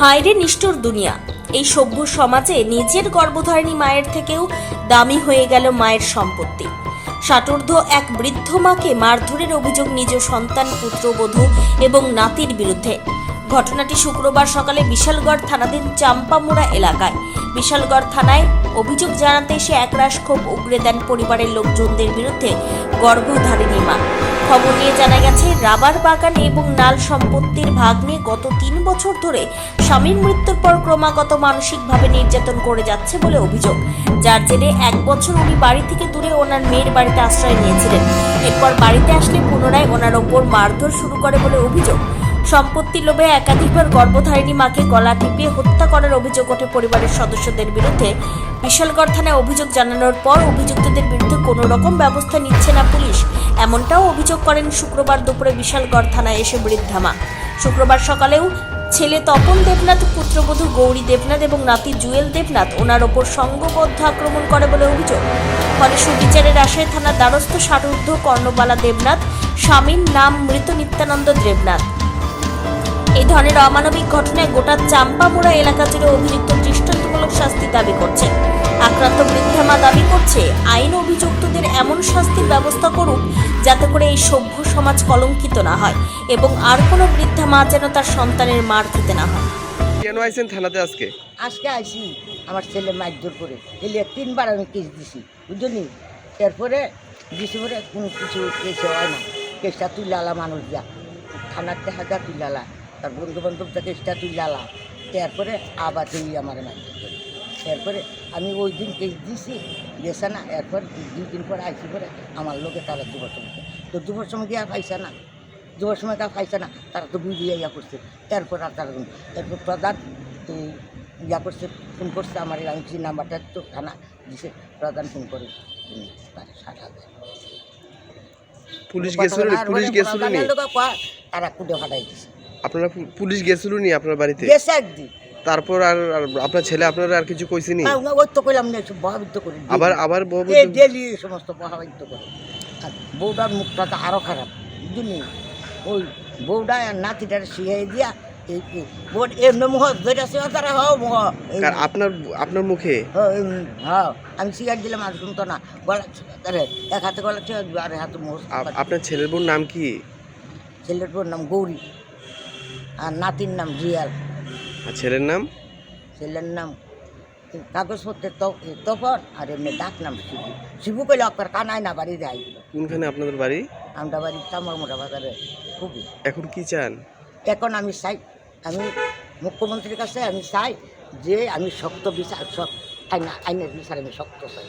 হায়রে নিষ্ঠুর দুনিয়া। এই সভ্য সমাজে নিজের গর্ভধারিণী মায়ের থেকেও দামি হয়ে গেল মায়ের সম্পত্তি। ষাটোর্ধ এক বৃদ্ধ মাকে মারধরের অভিযোগ নিজ সন্তান, পুত্রবধূ এবং নাতির বিরুদ্ধে। ঘটনাটি শুক্রবার সকালে বিশালগড় থানাধীন চাম্পামুড়া এলাকায়। বিশালগড় থানায় অভিযোগ জানাতে এসে একরাশ ক্ষোভ উগরে দেন পরিবারের লোকজনদের বিরুদ্ধে গর্ভধারিণী মা খবর নিয়ে জানা গেছে, রাবার বাগান এবং নাল সম্পত্তির ভাগ নিয়ে গত তিন বছর ধরে স্বামীর মৃত্যুর পর ক্রমাগত মানসিকভাবে নির্যাতন করে যাচ্ছে বলে অভিযোগ। যার জেরে এক বছর উনি বাড়ি থেকে দূরে ওনার মেয়ের বাড়িতে আশ্রয় নিয়েছিলেন। এরপর বাড়িতে আসলে পুনরায় ওনার ওপর মারধর শুরু করে বলে অভিযোগ। সম্পত্তির লোভে একাধিকবার গর্ভধারিণী মাকে গলা টিপিয়ে হত্যা করার অভিযোগ ওঠে পরিবারের সদস্যদের বিরুদ্ধে। বিশালগড় থানায় অভিযোগ জানানোর পর অভিযুক্তদের বিরুদ্ধে কোনো রকম ব্যবস্থা নিচ্ছে না পুলিশ। এমনটাও অভিযোগ করেন শুক্রবার দুপুরে বিশালগড় থানায় এসে বৃদ্ধা মা শুক্রবার সকালেও ছেলে তপন দেবনাথ, পুত্রবধূ গৌরী দেবনাথ এবং নাতি জুয়েল দেবনাথ ওনার ওপর সংঘবদ্ধ আক্রমণ করে বলে অভিযোগ। ফলে সুবিচারের আশায় থানার দ্বারস্থ ষাটূর্ধ্ব কর্ণবালা দেবনাথ, স্বামীর নাম মৃত নিত্যানন্দ দেবনাথ। এই ধরনের অমানবিক ঘটনায় গোটা চাম্পামুড়া এলাকা জুড়ে অভিযুক্ত দৃষ্টান্তমূলক শাস্তি দাবি করছে। আক্রান্ত বৃদ্ধা মা দাবি করছে আইন অভিযুক্তদের এমন শাস্তির ব্যবস্থা করুক যাতে করে এই সভ্য সমাজ কলঙ্কিত না হয় এবং আর কোনো বৃদ্ধা মা যেন তার সন্তানের মার খেতে না হয়। কেন আইছেন থানাতে আজকে? আজকে আইসি আমার ছেলে মারধর করে। এলে তিনবার আমি কেস দিছি বুঝলি? এরপরে দিছি পরে কোনো কিছু কেস হয় না। কেসটা তুলালা মানুষ যা থানার দেখা যা তুলালা তার বন্ধু বান্ধব যা কেসটা তুলালা তারপরে আবার তুই আমার করে এরপরে আমি ওই দিন কেস দিছি গেছে না এরপর দুই দিন পরে আইসি পরে আমার লোকে তারা দুবার সময় তো দুবার সময় গিয়ে পাইছে না। দুবার সময় তা পাইছে না তারা তো বুঝিয়ে ইয়া করছে। এরপর আর তারা এরপর প্রধান তো ইয়া করছে ফোন করছে আমার এই আংটি নাম্বারটা তো থানা দিছে প্রধান ফোন করে তার ষাট হাজার পুলিশ গেছিল পুলিশ গেছিল তারা কুটে ফাটাই দিছে। আপনারা পুলিশ গেছিল নি আপনার বাড়িতে? গেছে একদিন। তারপর আর আর আপনার ছেলে আপনারা আর কিছু কইছে নি? হ্যাঁ, ওই তো কইলাম না প্রভাবিত করে। আবার আবার বলতে- ডেলি সমস্ত প্রভাবিত করে। আর বউটার মুখটা তো আরও খারাপ বুঝলি ওই বউটা আর নাতিটার শিখাই দিয়া মুখ আপনার আপনার মুখে? হ্যাঁ, হ্যাঁ আমি সিগারেট দিলাম আর শুনতো না। গলা আরে এক হাতে গলা আর হাতে মুখ আপনার ছেলের বোন নাম কি? ছেলের বোর নাম গৌরী। আর নাতির নাম রিয়াল। আর ছেলের নাম? ছেলের নাম কাগজপত্রের তপন আর এমনি ডাক নাম শিবু। শিবু কইলে অক্কর কানায় না বাড়ি যাই কোনখানে আপনাদের বাড়ি? আমরা বাড়ি চামড় মোটা বাজারে খুবই। এখন কি চান? এখন আমি চাই আমি মুখ্যমন্ত্রীর কাছে আমি চাই যে আমি শক্ত বিচার আইন আইনের বিচার আমি শক্ত চাই।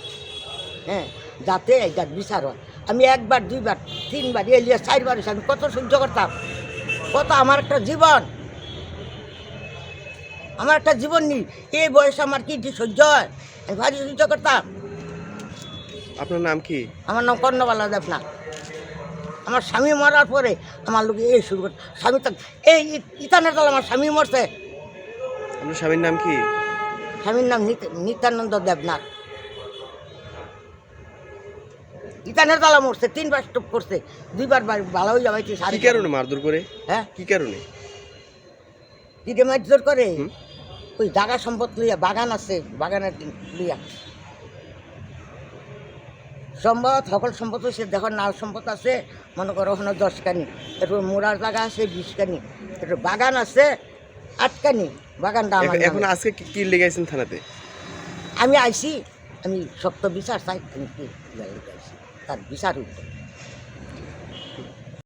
হ্যাঁ যাতে এটার বিচার হয়। আমি একবার দুইবার তিনবার এলিয়ে চারবার আমি কত সহ্য করতাম। কত আমার একটা জীবন। আমার একটা জীবন নেই। এই বয়সে আমার কি সহ্য হয়? আমি ভারী সহ্য করতাম। আপনার নাম কি? আমার নাম কর্ণবালা দেবনা আমার স্বামী মরার পরে আমার লোক এই শুরু করে স্বামী তো এই ইতানের দল আমার স্বামী মরছে। আপনার স্বামীর নাম কি? স্বামীর নাম নিত- নিত্যানন্দ দেবনাথ। ইতানের দলা মরছে তিনবার স্টপ করছে দুইবার ভালো হয়ে যাবে কি কারণে মারধর করে? হ্যাঁ? কি কারণে? দিদি মারধর করে। ওই জাগা সম্পদ লইয়া বাগান আছে বাগানের লইয়া। সম্পদ সকল সম্পদ সে দেখো নাল সম্পদ আছে মনে করো ওখানে দশ কানি এরপর মোড়ার জায়গা আছে বিশ কানি এরপর বাগান আছে আট কানি বাগানটা আমার এখন- আজকে কি- কি লেগাইছেন থানাতে? আমি আইছি আমি সত্য বিচার চাই আমি কি তার বিচার উঠবে